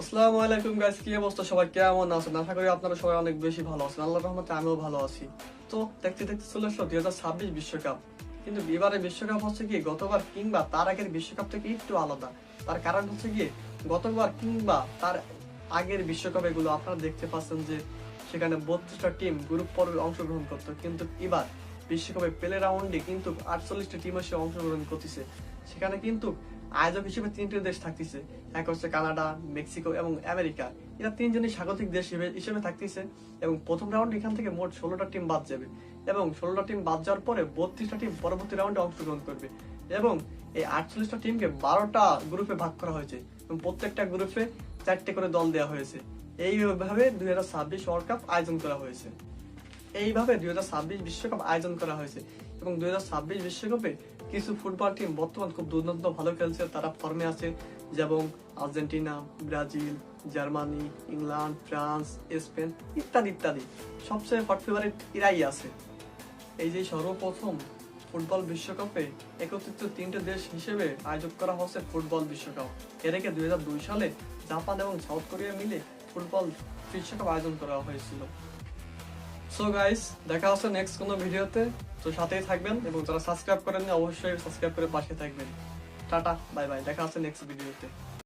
আসসালামু আলাইকুম গাইস কি অবস্থা? সবাই কেমন আছেন? আশা করি আপনারা সবাই অনেক বেশি ভালো আছেন। আল্লাহর রহমতে আমিও ভালো আছি। তো দেখতে দেখতে চলে আসলো দুই হাজার বিশ্বকাপ। কিন্তু এবারে বিশ্বকাপ হচ্ছে কি, গতবার কিংবা তার আগের বিশ্বকাপ থেকে একটু আলাদা। তার কারণ হচ্ছে কি, গতবার কিংবা তার আগের বিশ্বকাপ এগুলো আপনারা দেখতে পাচ্ছেন যে সেখানে বত্রিশটা টিম গ্রুপ পর্বে অংশগ্রহণ করতো। কিন্তু এবার বিশ্বকাপে প্লে রাউন্ডে কিন্তু আটচল্লিশটা টিম এসে অংশগ্রহণ করতেছে। সেখানে কিন্তু আয়োজক হিসেবে তিনটি দেশ থাকতেছে। এক হচ্ছে কানাডা, মেক্সিকো এবং আমেরিকা। এরা তিনজনই স্বাগতিক দেশ হিসেবে- থাকতেছে এবং প্রথম রাউন্ড এখান থেকে মোট ষোলোটা টিম বাদ যাবে এবং ষোলোটা টিম বাদ যাওয়ার পরে বত্রিশটা টিম পরবর্তী রাউন্ডে অংশগ্রহণ করবে এবং এই আটচল্লিশটা টিমকে বারোটা গ্রুপে ভাগ করা হয়েছে এবং প্রত্যেকটা গ্রুপে চারটে করে দল দেওয়া হয়েছে। এইভাবে দুই হাজার ছাব্বিশ ওয়ার্ল্ড কাপ আয়োজন করা হয়েছে। এইভাবে দুই হাজার বিশ্বকাপ আয়োজন করা হয়েছে এবং দুই হাজার বিশ্বকাপে কিছু ফুটবল টিম বর্তমান খুব দুর্দান্ত ভালো খেলছে। তারা ফর্মে আছে যেমন Argentina, Brazil, Germany, England, France, Spain ইত্যাদি ইত্যাদি। সবচেয়ে হট ফেভারিট ইরাই আছে। এই যে সর্বপ্রথম ফুটবল বিশ্বকাপে একত্রিত তিনটে দেশ হিসেবে আয়োজন করা হচ্ছে ফুটবল বিশ্বকাপ। এর আগে দুই সালে জাপান এবং সাউথ কোরিয়া মিলে ফুটবল বিশ্বকাপ আয়োজন করা হয়েছিল। সো গাইস দেখা হচ্ছে নেক্সট কোনো ভিডিওতে। তো সাথেই থাকবেন এবং যারা সাবস্ক্রাইব করেননি, অবশ্যই সাবস্ক্রাইব করে পাশে থাকবেন। টাটা বাই বাই দেখা হচ্ছে নেক্সট ভিডিওতে